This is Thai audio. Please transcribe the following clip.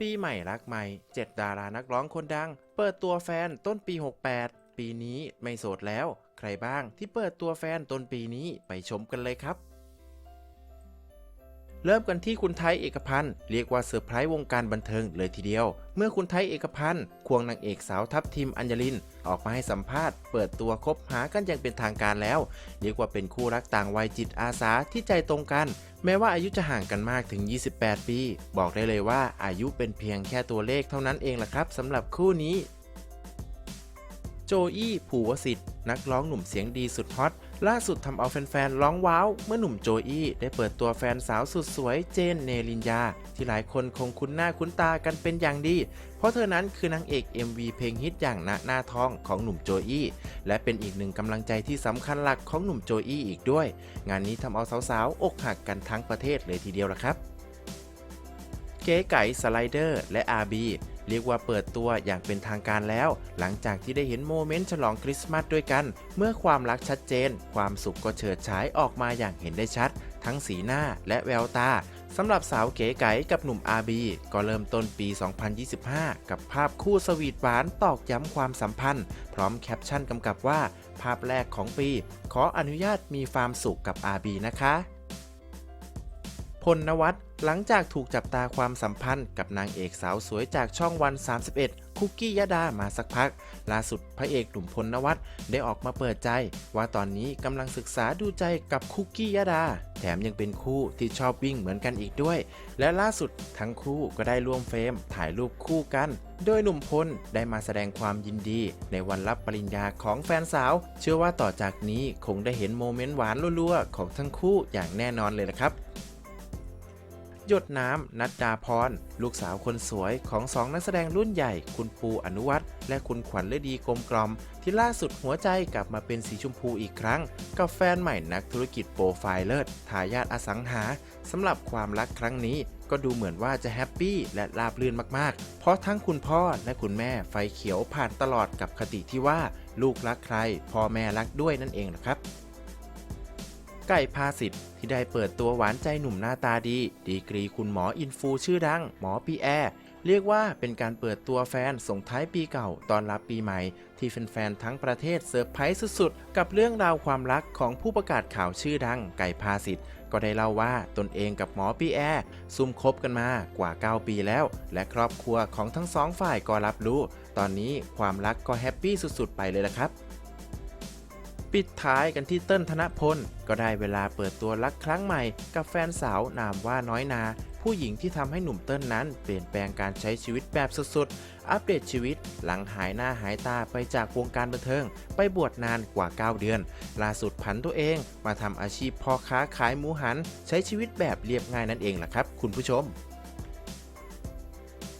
ปีใหม่รักใหม่ 7 ดารานักร้องคนดัง เปิดตัวแฟนต้นปี 68 ปีนี้ไม่โสดแล้ว ใครบ้างที่เปิดตัวแฟนต้นปีนี้ไปชมกันเลยครับ เริ่มกันที่คุณไทยเอกพันธ์เรียกว่าเซอร์ไพรส์วงการบันเทิงเลยทีเดียว เมื่อคุณไทยเอกพันธ์ควงนางเอกสาวทัพทีมอัญญลิน ออกมาให้สัมภาษณ์ เปิดตัวคบหากันอย่างเป็นทางการแล้ว เรียกว่าเป็นคู่รักต่างวัยจิตอาสาที่ใจตรงกัน แม้ว่าอายุจะห่างกันมากถึง 28 ปี บอกได้เลยว่าอายุเป็นเพียงแค่ตัวเลขเท่านั้นเองล่ะครับสำหรับคู่นี้ โจอี้ภูวสิทธิ์ นักร้องหนุ่มเสียงดีสุดฮอต ล่าสุดทำเอาแฟนๆ ร้องว้าว เมื่อหนุ่มโจอี้ได้เปิดตัวแฟนสาวสุดสวยเจนเนลินยา ที่หลายคนคงคุ้นหน้าคุ้นตากันเป็นอย่างดี เพราะเธอนั้นคือนางเอก MV เพลงฮิตอย่างณหน้าทองของหนุ่มโจอี้และเป็นอีกหนึ่งกำลังใจที่สำคัญหลักของหนุ่มโจอี้อีกด้วย งานนี้ทำเอาสาวๆ อกหักกันทั้งประเทศเลยทีเดียวละครับ เก๋ไก่สไลเดอร์และ RB เรียกว่าเปิดตัวอย่างเป็นทางการแล้ว หลังจากที่ได้เห็นโมเมนต์ฉลองคริสต์มาสด้วยกัน เมื่อความรักชัดเจน ความสุขก็เฉิดฉายออกมาอย่างเห็นได้ชัด ทั้งสีหน้าและแววตาสำหรับสาวเก๋ไก๋กับหนุ่ม RB ก็เริ่มต้นปี 2025 กับภาพคู่สวีทหวานตอกย้ำความสัมพันธ์ พร้อมแคปชั่นกำกับว่า ภาพแรกของปี ขออนุญาตมีความสุขกับ RB นะคะ พลนวัต หลังจากถูกจับตาความสัมพันธ์กับนางเอกสาวสวยจากช่องวัน 31 คุกกี้ยดามาสักพัก ล่าสุดพระเอกหนุ่มพลนวัตได้ออกมาเปิดใจ ว่าตอนนี้กำลังศึกษาดูใจกับคุกกี้ยดา แถมยังเป็นคู่ที่ชอบวิ่งเหมือนกันอีกด้วย และล่าสุดทั้งคู่ก็ได้ร่วมเฟรมถ่ายรูปคู่กัน โดยหนุ่มพลได้มาแสดงความยินดี ในวันรับปริญญาของแฟนสาว เชื่อว่าต่อจากนี้คงได้เห็นโมเมนต์หวานรัวๆของทั้งคู่อย่างแน่นอนเลยละครับ หยดน้ำนัดดาพร ลูกสาวคนสวยของสองนักแสดงรุ่นใหญ่ คุณปูอนุวัฒน์และคุณขวัญฤดีกลมกลอม ที่ล่าสุดหัวใจกลับมาเป็นสีชมพูอีกครั้ง กับแฟนใหม่นักธุรกิจโปรไฟล์เลิศทายาทอสังหาสำหรับความรักครั้งนี้ก็ดูเหมือนว่าจะแฮปปี้และราบรื่นมากๆ เพราะทั้งคุณพ่อและคุณแม่ไฟเขียวผ่านตลอดกับคติที่ว่า ลูกรักใครพ่อแม่รักด้วยนั่นเองนะครับ ไก่พาสิทธิ์ที่ได้เปิดตัวหวานใจหนุ่มหน้าตาดี ดีกรีคุณหมออินฟูชื่อดัง หมอปีแอร์เรียกว่าเป็นการเปิดตัวแฟนส่งท้ายปีเก่าตอนรับปีใหม่ ที่แฟนๆทั้งประเทศเซอร์ไพรส์สุดๆ กับเรื่องราวความรักของผู้ประกาศข่าวชื่อดัง ไก่พาสิทธิ์ก็ได้เล่าว่าตนเองกับหมอปีแอร์ซุ่มคบกันมากว่า 9 ปีแล้ว และครอบครัวของทั้งสองฝ่ายก็รับรู้ ตอนนี้ความรักก็แฮปปี้สุดๆ ไปเลยละครับ ปิดท้ายกันที่เติ้ลธนพล ก็ได้เวลาเปิดตัวรักครั้งใหม่ กับแฟนสาวนามว่าน้อยนา ผู้หญิงที่ทำให้หนุ่มเติ้ลนั้น เปลี่ยนแปลงการใช้ชีวิตแบบสุดๆ อัปเดตชีวิตหลังหายหน้าหายตาไปจากวงการบันเทิง ไปบวชนานกว่า 9 เดือน ล่าสุดผันตัวเองมาทำอาชีพพ่อค้าขายหมูหัน ใช้ชีวิตแบบเรียบง่ายนั่นเองล่ะครับ คุณผู้ชม